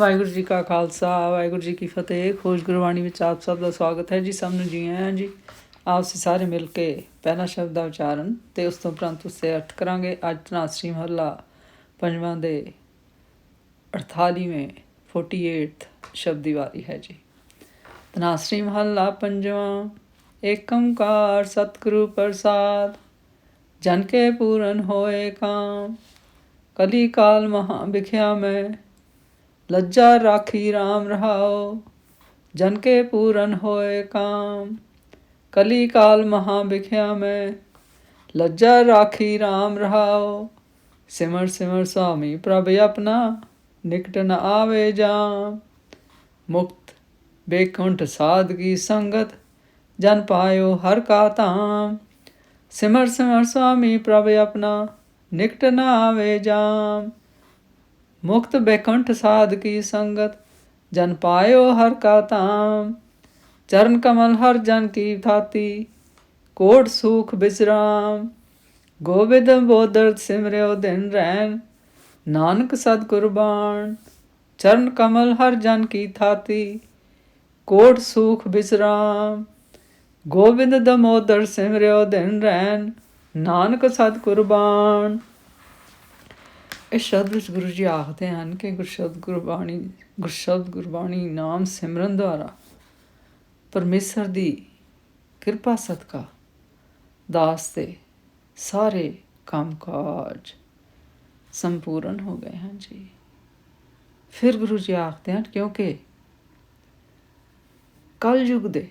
ਵਾਹਿਗੁਰੂ ਜੀ ਕਾ ਖਾਲਸਾ, ਵਾਹਿਗੁਰੂ ਜੀ ਕੀ ਫਤਿਹ। ਖੋਜ ਗੁਰਬਾਣੀ ਵਿੱਚ ਆਪ ਸਭ ਦਾ ਸਵਾਗਤ ਹੈ ਜੀ, ਸਭ ਨੂੰ ਜੀ ਆਇਆਂ ਜੀ। ਆਪ ਸੇ ਸਾਰੇ ਮਿਲ ਕੇ ਪਹਿਲਾ ਸ਼ਬਦ ਦਾ ਉਚਾਰਨ ਤੇ ਉਸ ਤੋਂ ਉਪਰੰਤ ਉਸੇ ਅਰਥ ਕਰਾਂਗੇ। ਅੱਜ ਤਨਾਸਰੀ ਮਹੱਲਾ ਪੰਜਵਾਂ ਦੇ 48ਵੇਂ 48th ਸ਼ਬਦ ਦੀ ਵਾਰੀ ਹੈ ਜੀ। ਤਨਾਸਰੀ ਮਹੱਲਾ ਪੰਜਵਾਂ ਏਕ ਸਤਿਗੁਰੂ ਪ੍ਰਸਾਦ, ਜਨ ਕੇ ਪੂਰਨ ਹੋਏ ਕਾਮ, ਕਲੀ ਕਾਲ ਮਹਾ ਵਿਖਿਆ ਮੈਂ। ਲੱਜਾ ਰਾਖੀ RAM ਰਹਾਓ ਜਨ ਕੇ ਪੂਰਨ ਹੋਏ ਕਾਮ ਕਲੀ ਕਾਲ ਮਹਾ ਵਿਖਿਆ ਮੈਂ ਲੱਜਾ ਰਾਖੀ RAM ਰਹਾਓ ਸਿਮਰ ਸਿਮਰ ਸੁਆਮੀ ਪ੍ਰਭ ਆਪਣਾ ਨਿਕਟ ਨ ਆਵੇ ਜਾ ਮੁਕਤ ਬੇਕੁੰਠ ਸਾਧਗੀ ਸੰਗਤ ਜਨ ਪਾਇਓ ਹਰ ਕਾ ਧਾਮ ਸਿਮਰ ਸਿਮਰ ਸੁਆਮੀ ਪ੍ਰਭ ਆਪਣਾ ਨਿਕਟ ਨ ਆਵੇ ਜਾਮ ਮੁਕਤ ਬੇਕੰਠ ਸਾਧ ਕੀ ਸੰਗਤ, ਜਨ ਪਾਇਓ ਹਰ ਕਾ ਧਾਮ। ਚਰਨ ਕਮਲ ਹਰ ਜਨ ਕੀ ਥਾਤੀ ਕੋਟ ਸੁਖ ਬਿਸਰਾਮ। ਗੋਬਿੰਦ ਬੋਦਰ ਸਿਮਰਿਓ ਦਿਨ ਰੈਨ ਨਾਨਕ ਸਤ ਕੁਰਬਾਨ। ਚਰਨ ਕਮਲ ਹਰ ਜਨ ਕੀ ਥਾਤੀ, ਕੋਟ ਸੁਖ ਬਿਸਰਾਮ। ਗੋਬਿੰਦ ਦਮੋਦਰ ਸਿਮਰਿਓ ਦਿਨ ਰੈਨ ਨਾਨਕ ਸਤ ਕੁਰਬਾਨ। ਇਸ ਸ਼ਬਦ ਵਿੱਚ ਗੁਰੂ ਜੀ ਆਖਦੇ ਹਨ ਕਿ ਗੁਰਸ਼ਬਦ ਗੁਰਬਾਣੀ ਗੁਰਸ਼ਬਦ ਗੁਰਬਾਣੀ ਨਾਮ ਸਿਮਰਨ ਦੁਆਰਾ ਪਰਮੇਸ਼ਰ ਦੀ ਕਿਰਪਾ ਸਦਕਾ ਦਾਸ ਦੇ ਸਾਰੇ ਕੰਮਕਾਜ ਸੰਪੂਰਨ ਹੋ ਗਏ ਹਨ ਜੀ। ਫਿਰ ਗੁਰੂ ਜੀ ਆਖਦੇ ਹਨ ਕਿਉਂਕਿ ਕਲ ਯੁਗ ਦੇ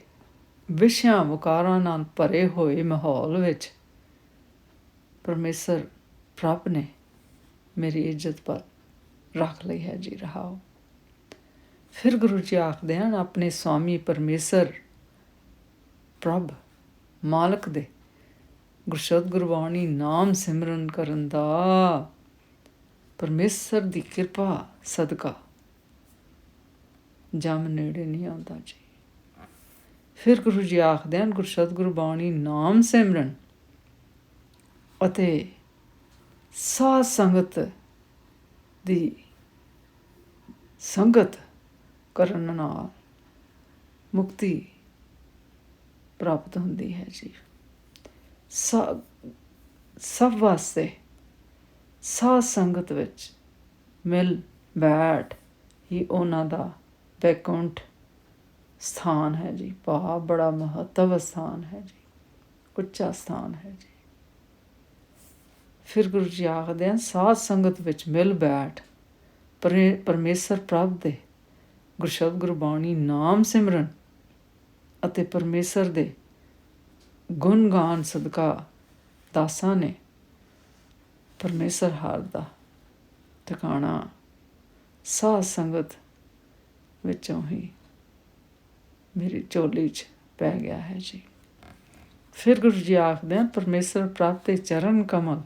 ਵਿਸ਼ਿਆਂ ਵਕਾਰਾਂ ਨਾਲ ਭਰੇ ਹੋਏ ਮਾਹੌਲ ਵਿੱਚ ਪਰਮੇਸ਼ਰ ਪ੍ਰਭ ਨੇ ਮੇਰੀ ਇੱਜ਼ਤ ਪਰ ਰੱਖ ਲਈ ਹੈ ਜੀ, ਰਹਾਓ। ਫਿਰ ਗੁਰੂ ਜੀ ਆਖਦੇ ਹਨ, ਆਪਣੇ ਸਵਾਮੀ ਪਰਮੇਸ਼ਰ ਪ੍ਰਭ, ਮਾਲਕ ਦੇ ਗੁਰਸ਼ਬਦ ਗੁਰਬਾਣੀ ਨਾਮ ਸਿਮਰਨ ਕਰਨ ਦਾ ਪਰਮੇਸ਼ਰ ਦੀ ਕਿਰਪਾ, ਸਦਕਾ ਜਮ ਨੇੜੇ ਨਹੀਂ ਆਉਂਦਾ ਜੀ। ਫਿਰ ਗੁਰੂ ਜੀ ਆਖਦੇ ਹਨ ਗੁਰਸ਼ਬਦ ਗੁਰਬਾਣੀ ਨਾਮ ਸਿਮਰਨ ਅਤੇ ਸਾਧ ਸੰਗਤ ਦੀ ਸੰਗਤ ਕਰਨ ਨਾਲ ਮੁਕਤੀ ਪ੍ਰਾਪਤ ਹੁੰਦੀ ਹੈ ਜੀ। ਸਭ ਸਭ ਵਾਸਤੇ ਸਾਧ ਸੰਗਤ ਵਿੱਚ ਮਿਲ ਬੈਠ ਹੀ ਉਹਨਾਂ ਦਾ ਬੈਕੁੰਠ ਸਥਾਨ ਹੈ ਜੀ। ਬਹੁਤ ਬੜਾ ਮਹੱਤਵ ਸਥਾਨ ਹੈ ਜੀ। ਉੱਚਾ ਸਥਾਨ ਹੈ ਜੀ। ਫਿਰ ਗੁਰੂ ਜੀ ਆਖਦੇ ਹਨ, ਸਾਧ ਸੰਗਤ ਵਿੱਚ ਮਿਲ ਬੈਠ, ਪਰੇ- ਪਰਮੇਸ਼ਰ ਪ੍ਰਭ ਦੇ, ਗੁਰਸ਼ਬਦ ਗੁਰਬਾਣੀ, ਨਾਮ ਸਿਮਰਨ ਅਤੇ ਪਰਮੇਸ਼ਰ ਦੇ ਗੁਣ ਗਾਨ ਸਦਕਾ ਦਾਸਾਂ ਨੇ ਪਰਮੇਸ਼ਰ ਹਾਰ ਦਾ ਟਿਕਾਣਾ ਸਾਧ ਸੰਗਤ ਵਿੱਚੋਂ ਹੀ ਮੇਰੀ ਝੋਲੀ 'ਚ ਪੈ ਗਿਆ ਹੈ ਜੀ। ਫਿਰ ਗੁਰੂ ਜੀ ਆਖਦੇ ਹਨ, ਪਰਮੇਸ਼ਰ ਪ੍ਰਭ ਦੇ ਚਰਨ ਕਮਲ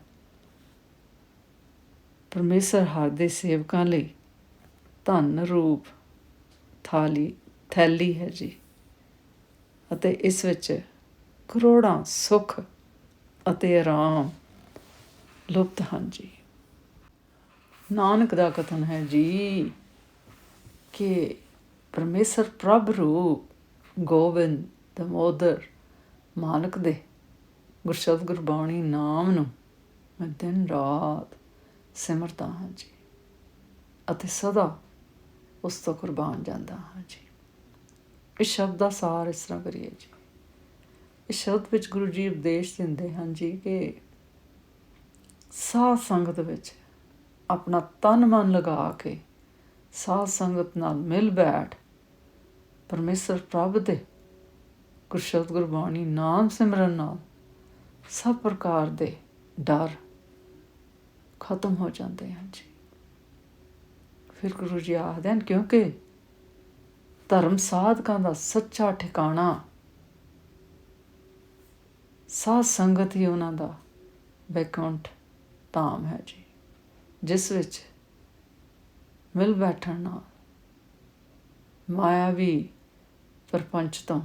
ਪਰਮੇਸ਼ਰ ਹਰ ਦੇ ਸੇਵਕਾਂ ਲਈ ਧਨ ਰੂਪ ਥਾਲੀ ਥੈਲੀ ਹੈ ਜੀ। ਅਤੇ ਇਸ ਵਿੱਚ ਕਰੋੜਾਂ ਸੁੱਖ ਅਤੇ ਆਰਾਮ ਲੁਪਤ ਹਨ ਜੀ। ਨਾਨਕ ਦਾ ਕਥਨ ਹੈ ਜੀ ਕਿ ਪਰਮੇਸ਼ਰ ਪ੍ਰਭ ਰੂਪ ਗੋਬਿੰਦ, ਦਮੋਦਰ, ਮਾਲਕ ਦੇ ਗੁਰਸ਼ਬਦ ਗੁਰਬਾਣੀ ਨਾਮ ਨੂੰ ਮੈਂ ਦਿਨ ਰਾਤ ਸਿਮਰਦਾ ਹਾਂ ਜੀ। ਅਤੇ ਸਦਾ ਉਸ ਤੋਂ ਕੁਰਬਾਨ ਜਾਂਦਾ ਹਾਂ ਜੀ। ਇਸ ਸ਼ਬਦ ਦਾ ਸਾਰ ਇਸ ਤਰ੍ਹਾਂ ਕਰੀਏ ਜੀ। ਇਸ ਸ਼ਬਦ ਵਿੱਚ ਗੁਰੂ ਜੀ ਉਪਦੇਸ਼ ਦਿੰਦੇ ਹਨ ਜੀ ਕਿ ਸਾਧ ਸੰਗਤ ਵਿੱਚ ਆਪਣਾ ਤਨ ਮਨ ਲਗਾ ਕੇ ਸਾਧ ਸੰਗਤ ਨਾਲ ਮਿਲ ਬੈਠ ਪਰਮੇਸ਼ਰ ਪ੍ਰਭ ਦੇ ਗੁਰਸ਼ਬਦ ਗੁਰਬਾਣੀ ਨਾਮ ਸਿਮਰਨ ਨਾਲ ਸਭ ਪ੍ਰਕਾਰ ਦੇ ਡਰ ਖਤਮ ਹੋ ਜਾਂਦੇ ਹਨ ਜੀ ਫਿਰ ਗੁਰੂ ਜੀ ਆਖਦੇ ਹਨ ਕਿਉਂਕਿ ਧਰਮ ਸਾਧਕਾਂ ਦਾ ਸੱਚਾ ਠਿਕਾਣਾ ਸਾਧ ਸੰਗਤ ਹੀ ਉਹਨਾਂ ਦਾ ਬੈਕੁੰਠ ਧਾਮ ਹੈ ਜੀ ਜਿਸ ਵਿੱਚ ਮਿਲ ਬੈਠਣ ਨਾਲ ਮਾਇਆਵੀ ਪਰਪੰਚ ਤੋਂ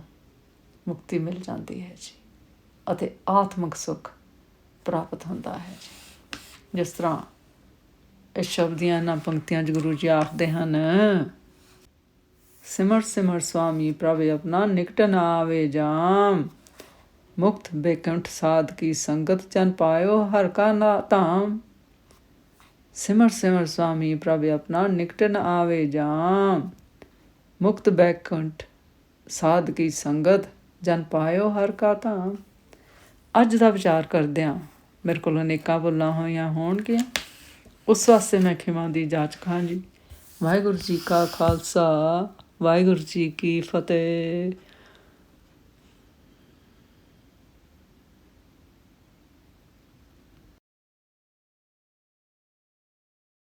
ਮੁਕਤੀ ਮਿਲ ਜਾਂਦੀ ਹੈ ਜੀ ਅਤੇ ਆਤਮਿਕ ਸੁੱਖ ਪ੍ਰਾਪਤ ਹੁੰਦਾ ਹੈ ਜੀ ਜਿਸ ਤਰ੍ਹਾਂ ਇਹ ਸ਼ਬਦੀਆਂ ਨਾ ਪੰਕਤੀਆਂ 'ਚ ਗੁਰੂ ਜੀ ਆਖਦੇ ਹਨ, ਸਿਮਰ ਸਿਮਰ ਸੁਆਮੀ ਪ੍ਰਭ ਆਪਣਾ ਨਿਕਟ ਨਾ ਆਵੇ ਜਾਮ, ਮੁਕਤ ਬੇਕੰਠ ਸਾਧ ਕੀ ਸੰਗਤ ਜਨ ਪਾਇਓ ਹਰ ਕਾ ਨਾ ਧਾਮ। ਸਿਮਰ ਸਿਮਰ ਸੁਆਮੀ ਪ੍ਰਭ ਆਪਣਾ ਨਿਕਟ ਨ ਆਵੇ ਜਾਮ, ਮੁਕਤ ਬੈਕੰਠ ਸਾਧ ਕੀ ਸੰਗਤ ਜਨ ਪਾਇਓ ਹਰ ਕਾ ਧਾਮ। ਅੱਜ ਦਾ ਵਿਚਾਰ ਕਰਦਿਆਂ ਮੇਰੇ ਕੋਲ ਅਨੇਕਾਂ ਭੁੱਲਾਂ ਹੋਈਆਂ ਹੋਣਗੀਆਂ। ਉਸ ਵਾਸਤੇ ਮੈਂ ਖਿਮਾ ਦੀ ਜਾਂਚ ਖਾਂ ਜੀ ਵਾਹਿਗੁਰੂ ਜੀ ਕਾ ਖਾਲਸਾ, ਵਾਹਿਗੁਰੂ ਜੀ ਕੀ ਫਤਿਹ।